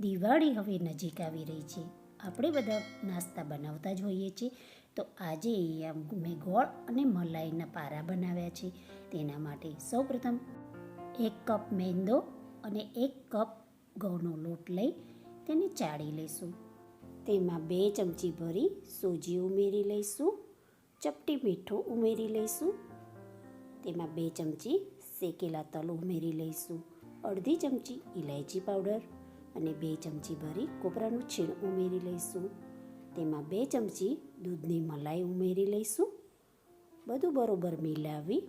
દિવાળી હવે નજીક આવી રહી છે. આપણે બધા નાસ્તા બનાવતા જ હોઈએ છીએ. તો આજે મેં ગોળ અને મલાઈના પારા બનાવ્યા છે. તેના માટે સૌપ્રથમ એક કપ મેંદો અને એક કપ ઘઉંનો લોટ લઈ તેને ચાળી લઈશું. તેમાં બે ચમચી ભરી સોજી ઉમેરી લઈશું. ચપટી મીઠું ઉમેરી લઈશું. તેમાં બે ચમચી શેકેલા તલ ઉમેરી લઈશું. અડધી ચમચી ઇલાયચી પાવડર. અને બે ચમચી ભરી કોપરાનું છીણ ઉમેરી લઈશું. તેમાં બે ચમચી દૂધની મલાઈ ઉમેરી લઈશું. બધું બરોબર મિલાવી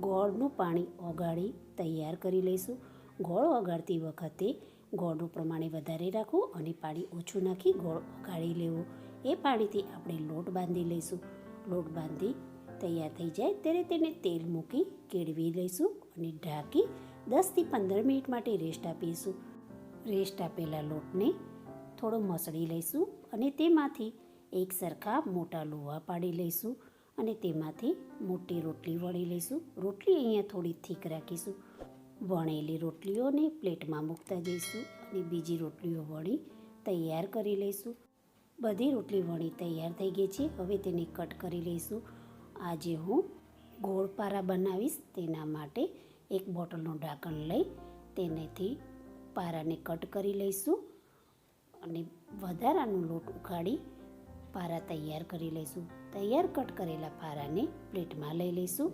ગોળનું પાણી ઓગાળી તૈયાર કરી લઈશું. ગોળ ઓગાળતી વખતે ગોળનું પ્રમાણે વધારે રાખવું અને પાણી ઓછું નાખી ગોળ ઓગાળી લેવો. એ પાણીથી આપણે લોટ બાંધી લઈશું. લોટ બાંધી તૈયાર થઈ જાય ત્યારે તેને તેલ મૂકી કેળવી લઈશું અને ઢાંકી દસથી પંદર મિનિટ માટે રેસ્ટ આપીશું. રેસ્ટ આપેલા લોટને થોડો મસળી લઈશું અને તેમાંથી એક સરખા મોટા લોહા પાડી લઈશું અને તેમાંથી મોટી રોટલી વળી લઈશું. રોટલી અહીંયા થોડી થીક રાખીશું. વણેલી રોટલીઓને પ્લેટમાં મૂકતા જઈશું અને બીજી રોટલીઓ વણી તૈયાર કરી લઈશું. બધી રોટલી વણી તૈયાર થઈ ગઈ છે. હવે તેને કટ કરી લઈશું. આજે હું ગોળપારા બનાવીશ. તેના માટે એક બોટલનું ઢાંકણ લઈ તેનેથી પારાને કટ કરી લઈશું અને વધારાનો લોટ ઉકાળી પારા તૈયાર કરી લઈશું. તૈયાર કટ કરેલા પારાને પ્લેટમાં લઈ લઈશું.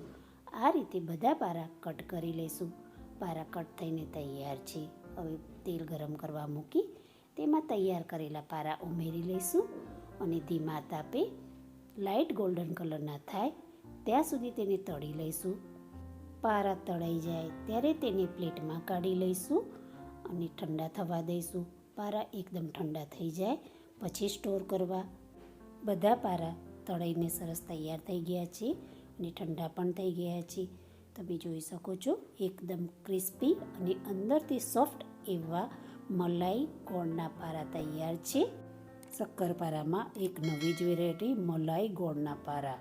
આ રીતે બધા પારા કટ કરી લઈશું. પારા કટ થઈને તૈયાર છે. હવે તેલ ગરમ કરવા મૂકી તેમાં તૈયાર કરેલા પારા ઉમેરી લઈશું અને ધીમા તાપે લાઇટ ગોલ્ડન કલરના થાય ત્યાં સુધી તેને તળી લઈશું. પારા તળાઈ જાય ત્યારે તેને પ્લેટમાં કાઢી લઈશું. અને ઠંડા થવા દઈશું. પારા એકદમ ઠંડા થઈ જાય, પછી સ્ટોર કરવા. બધા પારા તળાઈને સરસ તૈયાર થઈ ગયા છે અને ઠંડા પણ થઈ ગયા છે. તમે જોઈ શકો છો, એકદમ ક્રિસ્પી અને અંદરથી સોફ્ટ એવા મલાઈ ગોળના પારા તૈયાર છે. શક્કરપારામાં એક નવી જ વેરાયટી મલાઈ ગોળના પારા.